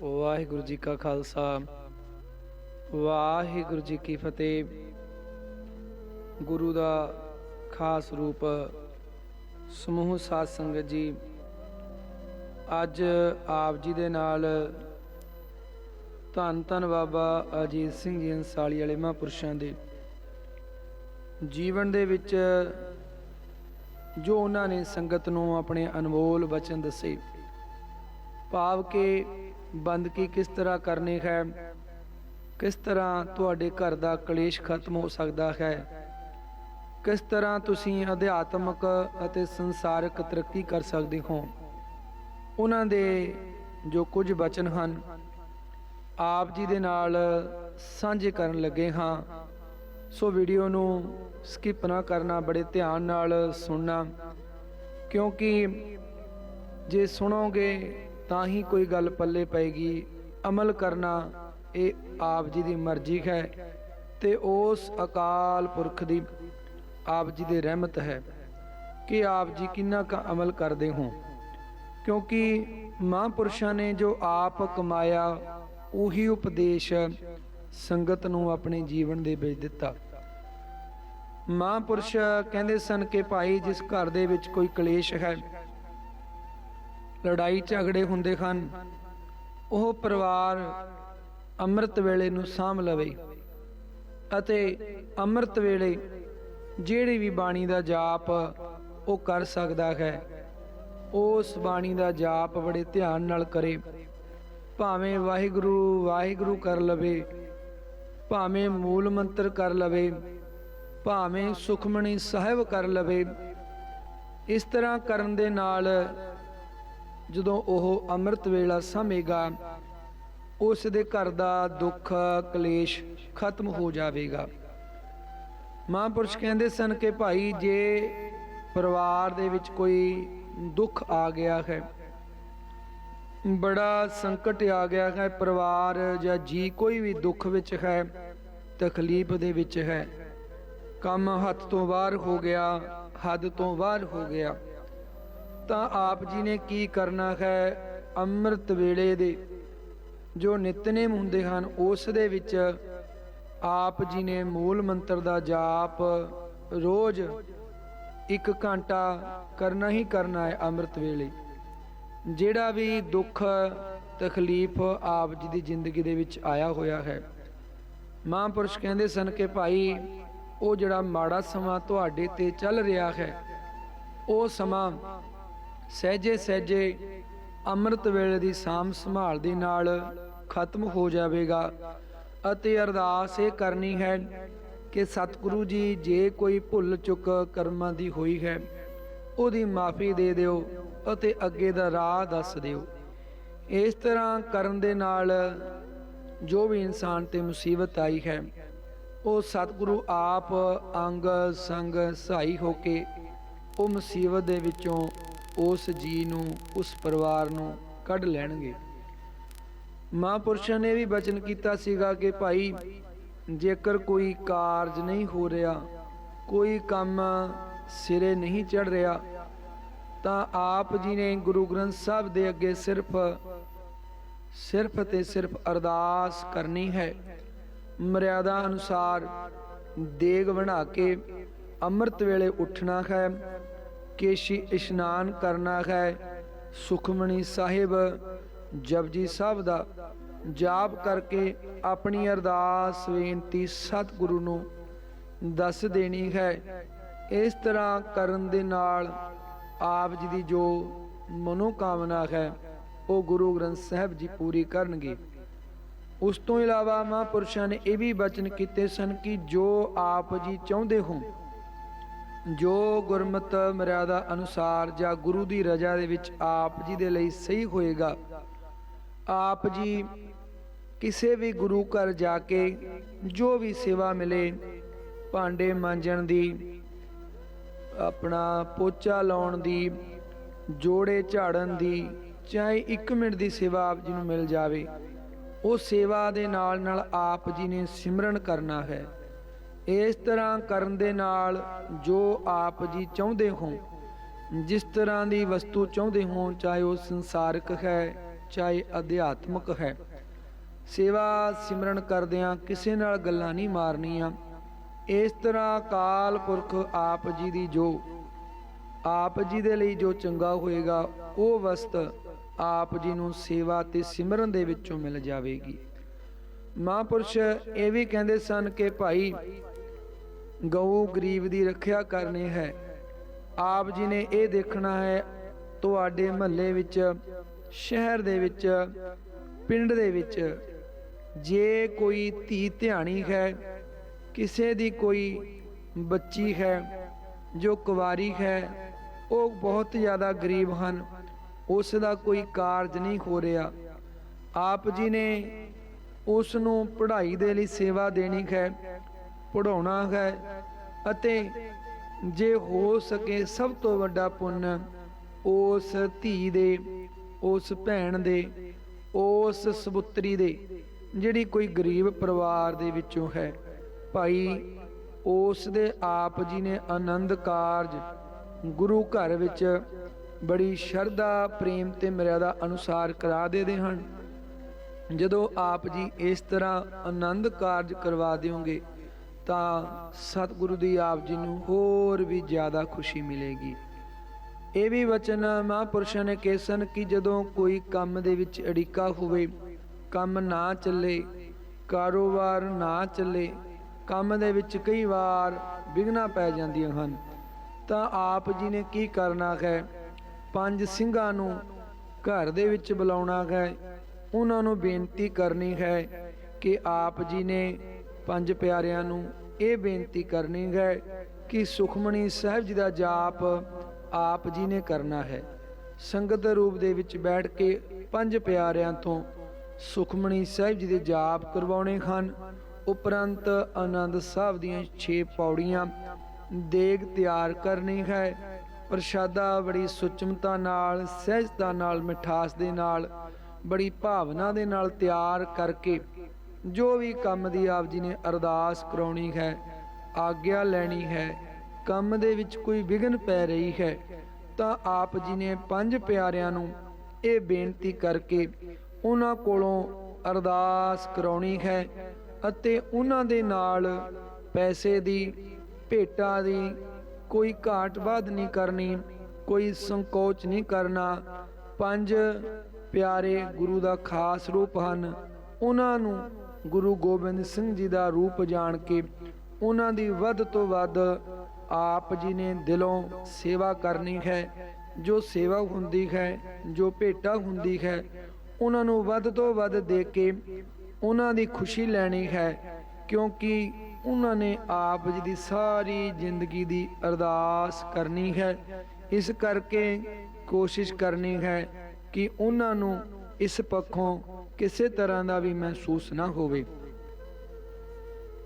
ਵਾਹਿਗੁਰੂ ਜੀ ਕਾ ਖਾਲਸਾ। ਵਾਹਿਗੁਰੂ ਜੀ ਕੀ ਫਤਿਹ। ਗੁਰੂ ਦਾ ਖਾਸ ਰੂਪ ਸਮੂਹ ਸਾਧ ਸੰਗਤ ਜੀ, ਅੱਜ ਆਪ ਜੀ ਦੇ ਨਾਲ ਧੰਨ ਧੰਨ ਬਾਬਾ ਅਜੀਤ ਸਿੰਘ ਜੀ ਅੰਸਾਲੀ ਵਾਲੇ ਮਹਾਂਪੁਰਸ਼ਾਂ ਦੇ ਜੀਵਨ ਦੇ ਵਿੱਚ ਜੋ ਉਹਨਾਂ ਨੇ ਸੰਗਤ ਨੂੰ ਆਪਣੇ ਅਨਮੋਲ ਵਚਨ ਦੱਸੇ, ਭਾਵ ਕਿ ਬੰਦਗੀ ਕਿਸ ਤਰ੍ਹਾਂ ਕਰਨੀ ਹੈ? ਕਿਸ ਤਰ੍ਹਾਂ ਤੁਹਾਡੇ ਘਰ ਦਾ ਕਲੇਸ਼ ਖਤਮ ਹੋ ਸਕਦਾ ਹੈ? ਕਿਸ ਤਰ੍ਹਾਂ ਤੁਸੀਂ ਅਧਿਆਤਮਕ ਅਤੇ ਸੰਸਾਰਿਕ ਤਰੱਕੀ ਕਰ ਸਕਦੇ ਹੋ? ਉਹਨਾਂ ਦੇ ਜੋ ਕੁਝ ਬਚਨ ਹਨ, ਆਪ ਜੀ ਦੇ ਨਾਲ ਸਾਂਝੇ ਕਰਨ ਲੱਗੇ ਹਾਂ। ਸੋ ਵੀਡੀਓ ਨੂੰ ਸਕਿਪ ਨਾ ਕਰਨਾ, ਬੜੇ ਧਿਆਨ ਨਾਲ ਸੁਣਨਾ, ਕਿਉਂਕਿ ਜੇ ਸੁਣੋਗੇ ਤਾਂ ਹੀ ਕੋਈ ਗੱਲ ਪੱਲੇ ਪਏਗੀ ਅਮਲ ਕਰਨਾ ਇਹ ਆਪ ਜੀ ਦੀ ਮਰਜ਼ੀ ਹੈ ਤੇ ਉਸ ਅਕਾਲ ਪੁਰਖ ਦੀ ਆਪ ਜੀ ਦੇ ਰਹਿਮਤ ਹੈ ਕਿ ਆਪ ਜੀ ਕਿੰਨਾ ਕੁ ਅਮਲ ਕਰਦੇ ਹੋ। ਕਿਉਂਕਿ ਮਹਾਂਪੁਰਸ਼ਾਂ ਨੇ ਜੋ ਆਪ ਕਮਾਇਆ, ਉਹੀ ਉਪਦੇਸ਼ ਸੰਗਤ ਨੂੰ ਆਪਣੇ ਜੀਵਨ ਦੇ ਵਿੱਚ ਦਿੱਤਾ। ਮਹਾਂਪੁਰਸ਼ ਕਹਿੰਦੇ ਸਨ ਕਿ ਭਾਈ, ਜਿਸ ਘਰ ਦੇ ਵਿੱਚ ਕੋਈ ਕਲੇਸ਼ ਹੈ ਲੜਾਈ ਝਗੜੇ ਹੁੰਦੇ ਹਨ। ਉਹ ਪਰਿਵਾਰ ਅੰਮ੍ਰਿਤ ਵੇਲੇ ਨੂੰ ਸਾਂਭ ਲਵੇ ਅਤੇ ਅੰਮ੍ਰਿਤ ਵੇਲੇ ਜਿਹੜੀ ਵੀ ਬਾਣੀ ਦਾ ਜਾਪ ਉਹ ਕਰ ਸਕਦਾ ਹੈ, ਉਸ ਬਾਣੀ ਦਾ ਜਾਪ ਬੜੇ ਧਿਆਨ ਨਾਲ ਕਰੇ। ਭਾਵੇਂ ਵਾਹਿਗੁਰੂ ਵਾਹਿਗੁਰੂ ਕਰ ਲਵੇ, ਭਾਵੇਂ ਮੂਲ ਮੰਤਰ ਕਰ ਲਵੇ, ਭਾਵੇਂ ਸੁਖਮਣੀ ਸਾਹਿਬ ਕਰ ਲਵੇ, ਇਸ ਤਰ੍ਹਾਂ ਕਰਨ ਦੇ ਨਾਲ ਜਦੋਂ ਉਹ ਅੰਮ੍ਰਿਤ ਵੇਲਾ ਸਮੇਗਾ, ਉਸ ਦੇ ਘਰ ਦਾ ਦੁੱਖ, ਕਲੇਸ਼ ਖਤਮ ਹੋ ਜਾਵੇਗਾ। ਮਹਾਂਪੁਰਸ਼ ਕਹਿੰਦੇ ਸਨ ਕਿ ਭਾਈ, ਜੇ ਪਰਿਵਾਰ ਦੇ ਵਿੱਚ ਕੋਈ ਦੁੱਖ ਆ ਗਿਆ ਹੈ, ਬੜਾ ਸੰਕਟ ਆ ਗਿਆ ਹੈ, ਪਰਿਵਾਰ ਜਾਂ ਜੀ ਕੋਈ ਵੀ ਦੁੱਖ ਵਿੱਚ ਹੈ, ਤਕਲੀਫ ਦੇ ਵਿੱਚ ਹੈ, ਕੰਮ ਹੱਥ ਤੋਂ ਬਾਹਰ ਹੋ ਗਿਆ, ਹੱਦ ਤੋਂ ਬਾਹਰ ਹੋ ਗਿਆ। ਤਾਂ ਆਪ ਜੀ ਨੇ ਕੀ ਕਰਨਾ ਹੈ? ਅੰਮ੍ਰਿਤ ਵੇਲੇ ਦੇ ਜੋ ਨਿਤਨੇਮ ਹੁੰਦੇ ਹਨ, ਉਸ ਦੇ ਵਿੱਚ ਆਪ ਜੀ ਨੇ ਮੂਲ ਮੰਤਰ ਦਾ ਜਾਪ ਰੋਜ਼ ਇੱਕ ਘੰਟਾ ਕਰਨਾ ਹੀ ਕਰਨਾ ਹੈ ਅੰਮ੍ਰਿਤ ਵੇਲੇ। ਜਿਹੜਾ ਵੀ ਦੁੱਖ, ਤਕਲੀਫ ਆਪ ਜੀ ਦੀ ਜ਼ਿੰਦਗੀ ਦੇ ਵਿੱਚ ਆਇਆ ਹੋਇਆ ਹੈ। ਮਹਾਂਪੁਰਸ਼ ਕਹਿੰਦੇ ਸਨ ਕਿ ਭਾਈ, ਉਹ ਜਿਹੜਾ ਮਾੜਾ ਸਮਾਂ ਤੁਹਾਡੇ ਤੇ ਚੱਲ ਰਿਹਾ ਹੈ, ਉਹ ਸਮਾਂ ਸਹਿਜੇ ਸਹਿਜੇ ਅੰਮ੍ਰਿਤ ਵੇਲੇ ਦੀ ਸਾਮ ਸੰਭਾਲ ਦੇ ਨਾਲ ਖਤਮ ਹੋ ਜਾਵੇਗਾ ਅਤੇ ਅਰਦਾਸ ਇਹ ਕਰਨੀ ਹੈ ਕਿ ਸਤਿਗੁਰੂ ਜੀ, ਜੇ ਕੋਈ ਭੁੱਲ ਚੁੱਕ ਕਰਮਾਂ ਦੀ ਹੋਈ ਹੈ, ਉਹਦੀ ਮਾਫੀ ਦੇ ਦਿਓ ਅਤੇ ਅੱਗੇ ਦਾ ਰਾਹ ਦੱਸ ਦਿਓ। ਇਸ ਤਰ੍ਹਾਂ ਕਰਨ ਦੇ ਨਾਲ ਜੋ ਵੀ ਇਨਸਾਨ ਤੇ ਮੁਸੀਬਤ ਆਈ ਹੈ, ਉਹ ਸਤਿਗੁਰੂ ਆਪ ਅੰਗ ਸੰਗ ਸਹਾਈ ਹੋ ਕੇ ਉਹ ਮੁਸੀਬਤ ਦੇ ਵਿੱਚੋਂ ਉਸ ਜੀ ਨੂੰ, ਉਸ ਪਰਿਵਾਰ ਨੂੰ ਕੱਢ ਲੈਣਗੇ। ਮਹਾਂਪੁਰਸ਼ਾਂ ਨੇ ਵੀ ਬਚਨ ਕੀਤਾ ਸੀਗਾ ਕਿ ਭਾਈ, ਜੇਕਰ ਕੋਈ ਕਾਰਜ ਨਹੀਂ ਹੋ ਰਿਹਾ, ਕੋਈ ਕੰਮ ਸਿਰੇ ਨਹੀਂ ਚੜ ਰਿਹਾ, ਤਾਂ ਆਪ ਜੀ ਨੇ ਗੁਰੂ ਗ੍ਰੰਥ ਸਾਹਿਬ ਦੇ ਅੱਗੇ ਸਿਰਫ ਸਿਰਫ ਤੇ ਸਿਰਫ ਅਰਦਾਸ ਕਰਨੀ ਹੈ। ਮਰਿਆਦਾ ਅਨੁਸਾਰ ਦੇਗ ਬਣਾ ਕੇ ਅੰਮ੍ਰਿਤ ਵੇਲੇ ਉੱਠਣਾ ਹੈ। ਕੇਸ਼ੀ ਇਸ਼ਨਾਨ ਕਰਨਾ ਹੈ। ਸੁਖਮਣੀ ਸਾਹਿਬ, ਜਪਜੀ ਸਾਹਿਬ ਦਾ ਜਾਪ ਕਰਕੇ ਆਪਣੀ ਅਰਦਾਸ ਬੇਨਤੀ ਸਤਿਗੁਰੂ ਨੂੰ ਦੱਸ ਦੇਣੀ ਹੈ। ਇਸ ਤਰ੍ਹਾਂ ਕਰਨ ਦੇ ਨਾਲ ਆਪ ਜੀ ਦੀ ਜੋ ਮਨੋਕਾਮਨਾ ਹੈ, ਉਹ ਗੁਰੂ ਗ੍ਰੰਥ ਸਾਹਿਬ ਜੀ ਪੂਰੀ ਕਰਨਗੇ। ਉਸ ਤੋਂ ਇਲਾਵਾ ਮਹਾਂਪੁਰਸ਼ਾਂ ਨੇ ਇਹ ਵੀ ਬਚਨ ਕੀਤੇ ਸਨ ਕਿ ਜੋ ਆਪ ਜੀ ਚਾਹੁੰਦੇ ਹੋ ਜੋ ਗੁਰਮਤ ਮਰਿਆਦਾ ਅਨੁਸਾਰ ਜਾਂ ਗੁਰੂ ਦੀ ਰਜ਼ਾ ਦੇ ਵਿੱਚ ਆਪ ਜੀ ਦੇ ਲਈ ਸਹੀ ਹੋਏਗਾ, ਆਪ ਜੀ ਕਿਸੇ ਵੀ ਗੁਰੂ ਘਰ ਜਾ ਕੇ ਜੋ ਵੀ ਸੇਵਾ ਮਿਲੇ, ਭਾਂਡੇ ਮਾਂਜਣ ਦੀ, ਆਪਣਾ ਪੋਚਾ ਲਾਉਣ ਦੀ, ਜੋੜੇ ਝਾੜਨ ਦੀ ਚਾਹੇ 1 ਮਿੰਟ ਦੀ ਸੇਵਾ ਆਪ ਜੀ ਨੂੰ ਮਿਲ ਜਾਵੇ, ਉਹ ਸੇਵਾ ਦੇ ਨਾਲ ਨਾਲ ਆਪ ਜੀ ਨੇ ਸਿਮਰਨ ਕਰਨਾ ਹੈ। ਇਸ ਤਰ੍ਹਾਂ ਕਰਨ ਦੇ ਨਾਲ ਜੋ ਆਪ ਜੀ ਚਾਹੁੰਦੇ ਹੋ, ਜਿਸ ਤਰ੍ਹਾਂ ਦੀ ਵਸਤੂ ਚਾਹੁੰਦੇ ਹੋ, ਚਾਹੇ ਉਹ ਸੰਸਾਰਿਕ ਹੈ, ਚਾਹੇ ਅਧਿਆਤਮਕ ਹੈ। ਸੇਵਾ ਸਿਮਰਨ ਕਰਦਿਆਂ ਕਿਸੇ ਨਾਲ ਗੱਲਾਂ ਨਹੀਂ ਮਾਰਨੀਆਂ। ਇਸ ਤਰ੍ਹਾਂ ਕਾਲ ਪੁਰਖ ਆਪ ਜੀ ਦੀ ਜੋ, ਆਪ ਜੀ ਦੇ ਲਈ ਜੋ ਚੰਗਾ ਹੋਏਗਾ, ਉਹ ਵਸਤ ਆਪ ਜੀ ਨੂੰ ਸੇਵਾ ਤੇ ਸਿਮਰਨ ਦੇ ਵਿੱਚੋਂ ਮਿਲ ਜਾਵੇਗੀ। ਮਹਾਂਪੁਰਸ਼ ਇਹ ਵੀ ਕਹਿੰਦੇ ਸਨ ਕਿ ਭਾਈ ਗਊ ਗਰੀਬ ਦੀ ਰੱਖਿਆ ਕਰਨੀ ਹੈ। ਆਪ ਜੀ ਨੇ ਇਹ ਦੇਖਣਾ ਹੈ, ਤੁਹਾਡੇ ਮਹੱਲੇ ਵਿੱਚ, ਸ਼ਹਿਰ ਦੇ ਵਿੱਚ, ਪਿੰਡ ਦੇ ਵਿੱਚ, ਜੇ ਕੋਈ ਧੀ ਧਿਆਣੀ ਹੈ, ਕਿਸੇ ਦੀ ਕੋਈ ਬੱਚੀ ਹੈ, ਜੋ ਕੁਵਾਰੀ ਹੈ, ਉਹ ਬਹੁਤ ਜ਼ਿਆਦਾ ਗਰੀਬ ਹਨ, ਉਸ ਦਾ ਕੋਈ ਕਾਰਜ ਨਹੀਂ ਹੋ ਰਿਹਾ। ਆਪ ਜੀ ਨੇ ਉਸ ਨੂੰ ਪੜ੍ਹਾਈ ਦੇ ਲਈ ਸੇਵਾ ਦੇਣੀ ਹੈ ਪੜਾਉਣਾ ਹੈ ਅਤੇ ਜੇ ਹੋ ਸਕੇ ਸਭ ਤੋਂ ਵੱਡਾ ਪੁੰਨ ਉਸ ਧੀ ਦੇ, ਉਸ ਭੈਣ ਦੇ, ਉਸ ਸਬੁੱਤਰੀ ਦੇ, ਜਿਹੜੀ ਕੋਈ ਗਰੀਬ ਪਰਿਵਾਰ ਦੇ ਵਿੱਚੋਂ ਹੈ। ਭਾਈ, ਉਸ ਦੇ ਆਪ ਜੀ ਨੇ ਆਨੰਦ ਕਾਰਜ ਗੁਰੂ ਘਰ ਵਿੱਚ ਬੜੀ ਸ਼ਰਧਾ, ਪ੍ਰੇਮ ਤੇ ਮਰਿਆਦਾ ਅਨੁਸਾਰ ਕਰਾ ਦੇਦੇ ਹਨ। ਜਦੋਂ ਆਪ ਜੀ ਇਸ ਤਰ੍ਹਾਂ ਆਨੰਦ ਕਾਰਜ ਕਰਵਾ ਦਿਓਗੇ ਤਾਂ ਸਤਿਗੁਰੂ ਦੀ ਆਪ ਜੀ ਨੂੰ ਹੋਰ ਵੀ ਜ਼ਿਆਦਾ ਖੁਸ਼ੀ ਮਿਲੇਗੀ। ਇਹ ਵੀ ਵਚਨ ਮਹਾਂਪੁਰਸ਼ਾਂ ਨੇ ਕਹੇ ਸਨ ਕਿ ਜਦੋਂ ਕੋਈ ਕੰਮ ਦੇ ਵਿੱਚ ਅੜਿੱਕਾ ਹੋਵੇ, ਕੰਮ ਨਾ ਚੱਲੇ, ਕਾਰੋਬਾਰ ਨਾ ਚੱਲੇ, ਕੰਮ ਦੇ ਵਿੱਚ ਕਈ ਵਾਰ ਵਿਘਨਾ ਪੈ ਜਾਂਦੀਆਂ ਹਨ, ਤਾਂ ਆਪ ਜੀ ਨੇ ਕੀ ਕਰਨਾ ਹੈ? ਪੰਜ ਸਿੰਘਾਂ ਨੂੰ ਘਰ ਦੇ ਵਿੱਚ ਬੁਲਾਉਣਾ ਹੈ। ਉਹਨਾਂ ਨੂੰ ਬੇਨਤੀ ਕਰਨੀ ਹੈ ਕਿ ਆਪ ਜੀ ਨੇ ਪੰਜ ਪਿਆਰਿਆਂ ਨੂੰ ਇਹ ਬੇਨਤੀ ਕਰਨੀ ਹੈ ਕਿ ਸੁਖਮਣੀ ਸਾਹਿਬ ਜੀ ਦਾ ਜਾਪ ਆਪ ਜੀ ਨੇ ਕਰਨਾ ਹੈ। ਸੰਗਤ ਦੇ ਰੂਪ ਦੇ ਵਿੱਚ ਬੈਠ ਕੇ ਪੰਜ ਪਿਆਰਿਆਂ ਤੋਂ ਸੁਖਮਣੀ ਸਾਹਿਬ ਜੀ ਦੇ ਜਾਪ ਕਰਵਾਉਣੇ ਹਨ। ਉਪਰੰਤ ਆਨੰਦ ਸਾਹਿਬ ਦੀਆਂ 6 ਪੌੜੀਆਂ ਦੇਗ ਤਿਆਰ ਕਰਨੀ ਹੈ। ਪ੍ਰਸ਼ਾਦਾ ਬੜੀ ਸੁਚਮਤਾ ਨਾਲ, ਸਹਿਜਤਾ ਨਾਲ, ਮਿਠਾਸ ਦੇ ਨਾਲ, ਬੜੀ ਭਾਵਨਾ ਦੇ ਨਾਲ ਤਿਆਰ ਕਰਕੇ ਜੋ ਵੀ ਕੰਮ ਦੀ ਆਪ ਜੀ ਨੇ ਅਰਦਾਸ ਕਰਾਉਣੀ ਹੈ, ਆਗਿਆ ਲੈਣੀ ਹੈ, ਕੰਮ ਦੇ ਵਿੱਚ ਕੋਈ ਵਿਘਨ ਪੈ ਰਹੀ ਹੈ, ਤਾਂ ਆਪ ਜੀ ਨੇ ਪੰਜ ਪਿਆਰਿਆਂ ਨੂੰ ਇਹ ਬੇਨਤੀ ਕਰਕੇ ਉਹਨਾਂ ਕੋਲੋਂ ਅਰਦਾਸ ਕਰਾਉਣੀ ਹੈ ਅਤੇ ਉਹਨਾਂ ਦੇ ਨਾਲ ਪੈਸੇ ਦੀ, ਭੇਟਾ ਦੀ ਕੋਈ ਘਾਟ ਬਾਦ ਨਹੀਂ ਕਰਨੀ, ਕੋਈ ਸੰਕੋਚ ਨਹੀਂ ਕਰਨਾ, ਪੰਜ ਪਿਆਰੇ ਗੁਰੂ ਦਾ ਖਾਸ ਰੂਪ ਹਨ, ਉਹਨਾਂ ਨੂੰ ਗੁਰੂ ਗੋਬਿੰਦ ਸਿੰਘ ਜੀ ਦਾ ਰੂਪ ਜਾਣ ਕੇ ਉਹਨਾਂ ਦੀ ਵੱਧ ਤੋਂ ਵੱਧ ਆਪ ਜੀ ਨੇ ਦਿਲੋਂ ਸੇਵਾ ਕਰਨੀ ਹੈ, ਜੋ ਸੇਵਾ ਹੁੰਦੀ ਹੈ, ਜੋ ਭੇਟਾ ਹੁੰਦੀ ਹੈ, ਉਹਨਾਂ ਨੂੰ ਵੱਧ ਤੋਂ ਵੱਧ ਦੇ ਕੇ ਉਹਨਾਂ ਦੀ ਖੁਸ਼ੀ ਲੈਣੀ ਹੈ, ਕਿਉਂਕਿ ਉਹਨਾਂ ਨੇ ਆਪ ਜੀ ਦੀ ਸਾਰੀ ਜ਼ਿੰਦਗੀ ਦੀ ਅਰਦਾਸ ਕਰਨੀ ਹੈ। ਇਸ ਕਰਕੇ ਕੋਸ਼ਿਸ਼ ਕਰਨੀ ਹੈ ਕਿ ਉਹਨਾਂ ਨੂੰ ਇਸ ਪੱਖੋਂ ਕਿਸੇ ਤਰ੍ਹਾਂ ਦਾ ਵੀ ਮਹਿਸੂਸ ਨਾ ਹੋਵੇ।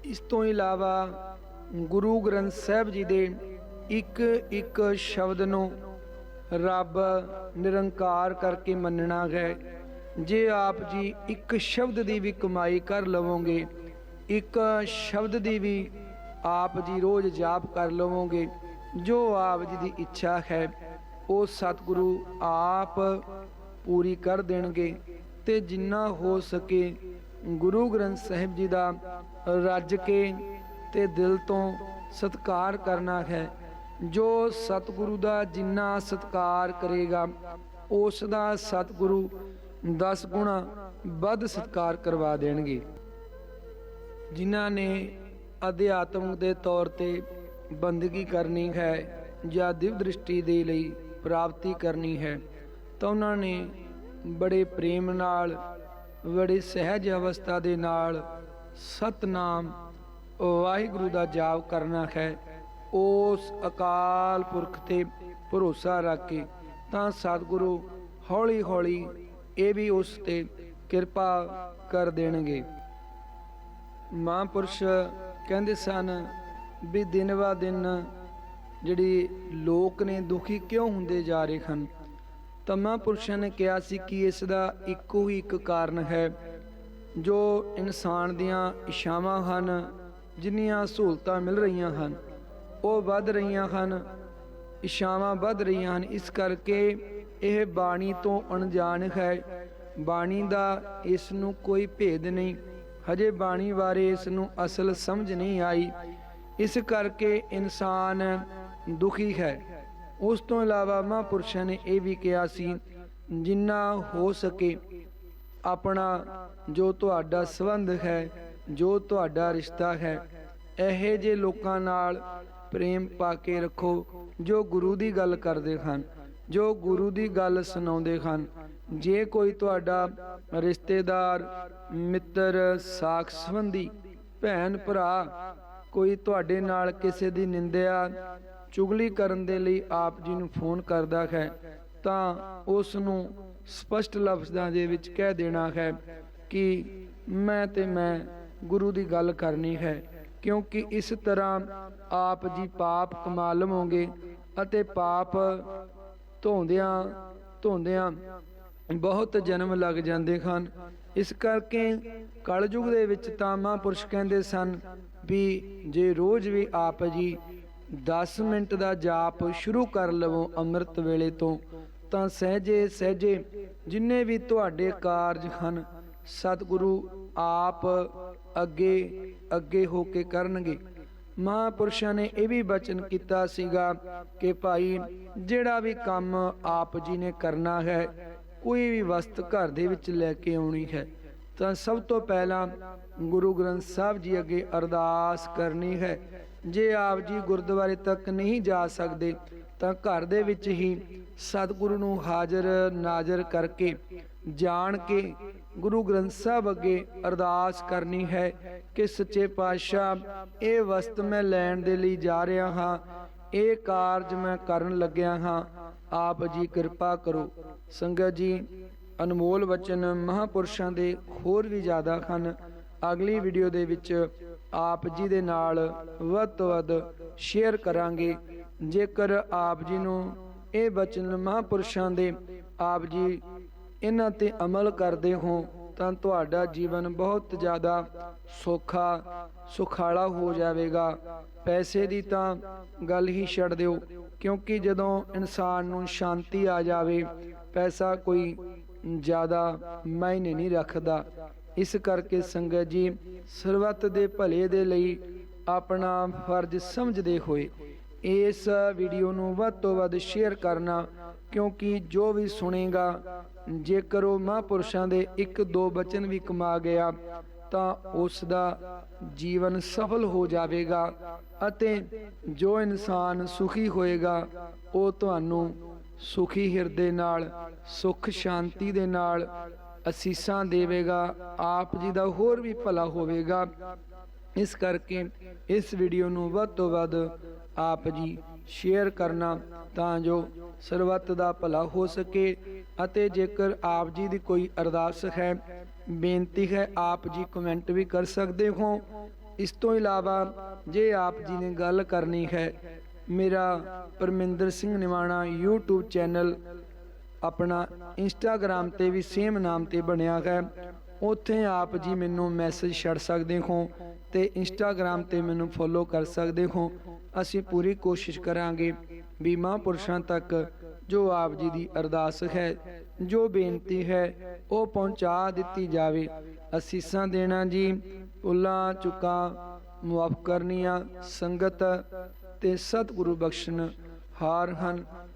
ਇਸ ਤੋਂ ਇਲਾਵਾ ਗੁਰੂ ਗ੍ਰੰਥ ਸਾਹਿਬ ਜੀ ਦੇ ਇੱਕ ਇੱਕ ਸ਼ਬਦ ਨੂੰ ਰੱਬ ਨਿਰੰਕਾਰ ਕਰਕੇ ਮੰਨਣਾ ਹੈ। ਜੇ ਆਪ ਜੀ ਇੱਕ ਸ਼ਬਦ ਦੀ ਵੀ ਕਮਾਈ ਕਰ ਲਵੋਗੇ, ਇੱਕ ਸ਼ਬਦ ਦੀ ਵੀ ਆਪ ਜੀ ਰੋਜ਼ ਜਾਪ ਕਰ ਲਵੋਗੇ, ਜੋ ਆਪ ਜੀ ਦੀ ਇੱਛਾ ਹੈ, ਉਹ ਸਤਿਗੁਰੂ ਆਪ ਪੂਰੀ ਕਰ ਦੇਣਗੇ। ਤੇ ਜਿੰਨਾ ਹੋ ਸਕੇ ਗੁਰੂ ਗ੍ਰੰਥ ਸਾਹਿਬ ਜੀ ਦਾ ਰੱਜ ਕੇ ਤੇ ਦਿਲ ਤੋਂ ਸਤਕਾਰ ਕਰਨਾ ਹੈ। ਜੋ ਸਤਿਗੁਰੂ ਦਾ ਜਿੰਨਾ ਸਤਕਾਰ ਕਰੇਗਾ, ਉਸ ਦਾ ਸਤਿਗੁਰੂ 10 ਗੁਣਾ ਵੱਧ ਸਤਕਾਰ ਕਰਵਾ ਦੇਣਗੇ। ਜਿਨ੍ਹਾਂ ਨੇ ਅਧਿਆਤਮਿਕ ਦੇ ਤੌਰ ਤੇ ਬੰਦਗੀ ਕਰਨੀ ਹੈ ਜਾਂ ਦਿਵ ਦ੍ਰਿਸ਼ਟੀ ਦੇ ਲਈ ਪ੍ਰਾਪਤੀ ਕਰਨੀ ਹੈ, ਤਾਂ ਉਹਨਾਂ ਨੇ ਬੜੇ ਪ੍ਰੇਮ ਨਾਲ, ਬੜੀ ਸਹਿਜ ਅਵਸਥਾ ਦੇ ਨਾਲ ਸਤਨਾਮ ਵਾਹਿਗੁਰੂ ਦਾ ਜਾਪ ਕਰਨਾ ਹੈ। ਉਸ ਅਕਾਲ ਪੁਰਖ ਤੇ ਭਰੋਸਾ ਰੱਖ ਕੇ ਤਾਂ ਸਤਿਗੁਰੂ ਹੌਲੀ ਹੌਲੀ ਇਹ ਵੀ ਉਸ ਤੇ ਕਿਰਪਾ ਕਰ ਦੇਣਗੇ। ਮਹਾਂਪੁਰਸ਼ ਕਹਿੰਦੇ ਸਨ ਵੀ ਦਿਨ ਵਾ ਦਿਨ ਜਿਹੜੀ ਲੋਕ ਨੇ ਦੁਖੀ ਕਿਉਂ ਹੁੰਦੇ ਜਾ ਰਹੇ ਹਨ? ਤਾਂ ਮਹਾਂਪੁਰਸ਼ਾਂ ਨੇ ਕਿਹਾ ਸੀ ਕਿ ਇਸ ਦਾ ਇੱਕੋ ਹੀ ਇੱਕ ਕਾਰਨ ਹੈ, ਜੋ ਇਨਸਾਨ ਦੀਆਂ ਇਸ਼ਾਵਾਂ ਹਨ, ਜਿੰਨੀਆਂ ਸਹੂਲਤਾਂ ਮਿਲ ਰਹੀਆਂ ਹਨ, ਉਹ ਵੱਧ ਰਹੀਆਂ ਹਨ ਇਸ਼ਾਵਾਂ ਵੱਧ ਰਹੀਆਂ ਹਨ। ਇਸ ਕਰਕੇ ਇਹ ਬਾਣੀ ਤੋਂ ਅਣਜਾਣ ਹੈ। ਬਾਣੀ ਦਾ ਇਸ ਨੂੰ ਕੋਈ ਭੇਦ ਨਹੀਂ। ਹਜੇ ਬਾਣੀ ਬਾਰੇ ਇਸ ਨੂੰ ਅਸਲ ਸਮਝ ਨਹੀਂ ਆਈ। ਇਸ ਕਰਕੇ ਇਨਸਾਨ ਦੁਖੀ ਹੈ। ਉਸ ਤੋਂ ਇਲਾਵਾ ਮਹਾਂਪੁਰਸ਼ਾਂ ਨੇ ਇਹ ਵੀ ਕਿਹਾ ਸੀ, ਜਿੰਨਾ ਹੋ ਸਕੇ ਆਪਣਾ ਜੋ ਤੁਹਾਡਾ ਸੰਬੰਧ ਹੈ, ਜੋ ਤੁਹਾਡਾ ਰਿਸ਼ਤਾ ਹੈ, ਇਹੋ ਜਿਹੇ ਲੋਕਾਂ ਨਾਲ ਪ੍ਰੇਮ ਪਾ ਕੇ ਰੱਖੋ, ਜੋ ਗੁਰੂ ਦੀ ਗੱਲ ਕਰਦੇ ਹਨ, ਜੋ ਗੁਰੂ ਦੀ ਗੱਲ ਸੁਣਾਉਂਦੇ ਹਨ। ਜੇ ਕੋਈ ਤੁਹਾਡਾ ਰਿਸ਼ਤੇਦਾਰ, ਮਿੱਤਰ, ਸਾਖ ਸੰਬੰਧੀ, ਭੈਣ, ਭਰਾ ਕੋਈ ਤੁਹਾਡੇ ਨਾਲ ਕਿਸੇ ਦੀ ਨਿੰਦਿਆ ਚੁਗਲੀ ਕਰਨ ਦੇ ਲਈ ਆਪ ਜੀ ਨੂੰ ਫੋਨ ਕਰਦਾ ਹੈ, ਤਾਂ ਉਸ ਨੂੰ ਸਪਸ਼ਟ ਲਫ਼ਜ਼ਾਂ ਦੇ ਵਿੱਚ ਕਹਿ ਦੇਣਾ ਹੈ ਕਿ ਮੈਂ ਤੇ ਮੈਂ ਗੁਰੂ ਦੀ ਗੱਲ ਕਰਨੀ ਹੈ, ਕਿਉਂਕਿ ਇਸ ਤਰ੍ਹਾਂ ਆਪ ਜੀ ਪਾਪ ਕਮਾ ਲਵੋਗੇ ਅਤੇ ਪਾਪ ਧੋਂਦਿਆਂ ਧੋਂਦਿਆਂ ਬਹੁਤ ਜਨਮ ਲੱਗ ਜਾਂਦੇ ਹਨ। ਇਸ ਕਰਕੇ ਕਲਯੁਗ ਦੇ ਵਿੱਚ ਤਾਂ ਮਹਾਂਪੁਰਸ਼ ਕਹਿੰਦੇ ਸਨ ਵੀ ਜੇ ਰੋਜ਼ ਵੀ ਆਪ ਜੀ 10 ਮਿੰਟ ਦਾ ਜਾਪ ਸ਼ੁਰੂ ਕਰ ਲਵੋ ਅੰਮ੍ਰਿਤ ਵੇਲੇ ਤੋਂ, ਤਾਂ ਸਹਜੇ ਸਹਜੇ ਜਿੰਨੇ ਵੀ ਤੁਹਾਡੇ ਕਾਰਜ ਹਨ, ਸਤਿਗੁਰੂ ਆਪ ਅੱਗੇ ਅੱਗੇ ਹੋ ਕੇ ਕਰਨਗੇ। ਮਹਾਂਪੁਰਸ਼ਾਂ ਨੇ ਇਹ ਵੀ ਬਚਨ ਕੀਤਾ ਸੀਗਾ ਕਿ ਭਾਈ, ਜਿਹੜਾ ਵੀ ਕੰਮ ਆਪ ਜੀ ਨੇ ਕਰਨਾ ਹੈ, ਕੋਈ ਵੀ ਵਸਤ ਘਰ ਦੇ ਵਿੱਚ ਲੈ ਕੇ ਆਉਣੀ ਹੈ, ਤਾਂ ਸਭ ਤੋਂ ਪਹਿਲਾਂ ਗੁਰੂ ਗ੍ਰੰਥ ਸਾਹਿਬ ਜੀ ਅੱਗੇ ਅਰਦਾਸ ਕਰਨੀ ਹੈ। ਜੇ ਆਪ ਜੀ ਗੁਰਦੁਆਰੇ ਤੱਕ ਨਹੀਂ ਜਾ ਸਕਦੇ, ਤਾਂ ਘਰ ਦੇ ਵਿੱਚ ਹੀ ਸਤਿਗੁਰੂ ਨੂੰ ਹਾਜ਼ਰ ਨਾਜ਼ਰ ਕਰਕੇ ਜਾਣ ਕੇ ਗੁਰੂ ਗ੍ਰੰਥ ਸਾਹਿਬ ਅੱਗੇ ਅਰਦਾਸ ਕਰਨੀ ਹੈ ਕਿ ਸੱਚੇ ਪਾਤਸ਼ਾਹ, ਇਹ ਵਸਤ ਮੈਂ ਲੈਣ ਦੇ ਲਈ ਜਾ ਰਿਹਾ ਹਾਂ, ਇਹ ਕਾਰਜ ਮੈਂ ਕਰਨ ਲੱਗਿਆ ਹਾਂ, ਆਪ ਜੀ ਕਿਰਪਾ ਕਰੋ। ਸੰਗਤ ਜੀ, ਅਨਮੋਲ ਵਚਨ ਮਹਾਪੁਰਸ਼ਾਂ ਦੇ ਹੋਰ ਵੀ ਜ਼ਿਆਦਾ ਹਨ। ਅਗਲੀ ਵੀਡੀਓ ਦੇ ਵਿੱਚ ਆਪ ਜੀ ਦੇ ਨਾਲ ਵੱਧ ਤੋਂ ਵੱਧ ਸ਼ੇਅਰ ਕਰਾਂਗੇ। ਜੇਕਰ ਆਪ ਜੀ ਨੂੰ ਇਹ ਬਚਨ ਮਹਾਪੁਰਸ਼ਾਂ ਦੇ ਆਪ ਜੀ ਇਹਨਾਂ ਤੇ ਅਮਲ ਕਰਦੇ ਹੋ, ਤਾਂ ਤੁਹਾਡਾ ਜੀਵਨ ਬਹੁਤ ਜ਼ਿਆਦਾ ਸੌਖਾ, ਸੁਖਾਲਾ ਹੋ ਜਾਵੇਗਾ। ਪੈਸੇ ਦੀ ਤਾਂ ਗੱਲ ਹੀ ਛੱਡ ਦਿਓ, ਕਿਉਂਕਿ ਜਦੋਂ ਇਨਸਾਨ ਨੂੰ ਸ਼ਾਂਤੀ ਆ ਜਾਵੇ, ਪੈਸਾ ਕੋਈ ਜ਼ਿਆਦਾ ਮਾਇਨੇ ਨਹੀਂ ਰੱਖਦਾ। ਇਸ ਕਰਕੇ ਸੰਗਤ ਜੀ ਸਰਬੱਤ ਦੇ ਭਲੇ ਦੇ ਲਈ ਆਪਣਾ ਫਰਜ਼ ਸਮਝਦੇ ਹੋਏ ਇਸ ਵੀਡੀਓ ਨੂੰ ਵੱਧ ਤੋਂ ਵੱਧ ਸ਼ੇਅਰ ਕਰਨਾ, ਕਿਉਂਕਿ ਜੋ ਵੀ ਸੁਣੇਗਾ, ਜੇਕਰ ਉਹ ਮਹਾਂਪੁਰਸ਼ਾਂ ਦੇ ਇੱਕ ਦੋ ਬਚਨ ਵੀ ਕਮਾ ਗਿਆ, ਤਾਂ ਉਸ ਦਾ ਜੀਵਨ ਸਫਲ ਹੋ ਜਾਵੇਗਾ ਅਤੇ ਜੋ ਇਨਸਾਨ ਸੁਖੀ ਹੋਏਗਾ, ਉਹ ਤੁਹਾਨੂੰ ਸੁਖੀ ਹਿਰਦੇ ਨਾਲ, ਸੁਖ ਸ਼ਾਂਤੀ ਦੇ ਨਾਲ ਅਸੀਸਾਂ ਦੇਵੇਗਾ, ਆਪ ਜੀ ਦਾ ਹੋਰ ਵੀ ਭਲਾ ਹੋਵੇਗਾ। ਇਸ ਕਰਕੇ ਇਸ ਵੀਡੀਓ ਨੂੰ ਵੱਧ ਤੋਂ ਵੱਧ ਆਪ ਜੀ ਸ਼ੇਅਰ ਕਰਨਾ ਤਾਂ ਜੋ ਸਰਬੱਤ ਦਾ ਭਲਾ ਹੋ ਸਕੇ ਅਤੇ ਜੇਕਰ ਆਪ ਜੀ ਦੀ ਕੋਈ ਅਰਦਾਸ ਹੈ, ਬੇਨਤੀ ਹੈ, ਆਪ ਜੀ ਕਮੈਂਟ ਵੀ ਕਰ ਸਕਦੇ ਹੋ। ਇਸ ਤੋਂ ਇਲਾਵਾ ਜੇ ਆਪ ਜੀ ਨੇ ਗੱਲ ਕਰਨੀ ਹੈ, ਮੇਰਾ ਪਰਮਿੰਦਰ ਸਿੰਘ ਨਿਵਾਣਾ YouTube ਚੈਨਲ ਆਪਣਾ ਇੰਸਟਾਗ੍ਰam ਤੇ ਵੀ ਸੇਮ ਨਾਮ ਤੇ ਬਣਿਆ ਹੈ। ਉੱਥੇ ਆਪ ਜੀ ਮੈਨੂੰ ਮੈਸੇਜ ਛੱਡ ਸਕਦੇ ਹੋ ਤੇ ਇੰਸਟਾਗ੍ਰam ਤੇ ਮੈਨੂੰ ਫੋਲੋ ਕਰ ਸਕਦੇ ਹੋ। ਅਸੀਂ ਪੂਰੀ ਕੋਸ਼ਿਸ਼ ਕਰਾਂਗੇ ਵੀ ਮਹਾਂਪੁਰਸ਼ਾਂ ਤੱਕ ਜੋ ਆਪ ਜੀ ਦੀ ਅਰਦਾਸ ਹੈ, ਜੋ ਬੇਨਤੀ ਹੈ, ਉਹ ਪਹੁੰਚਾ ਦਿੱਤੀ ਜਾਵੇ। ਅਸੀਸਾਂ ਦੇਣਾ ਜੀ, ਉਲਾ, ਚੁਕਾ, ਮੁਆਫ ਕਰਨੀਆਂ, ਸੰਗਤ ਤੇ ਸਤਿਗੁਰੂ ਬਖਸ਼ਣ ਹਾਰ ਹਨ।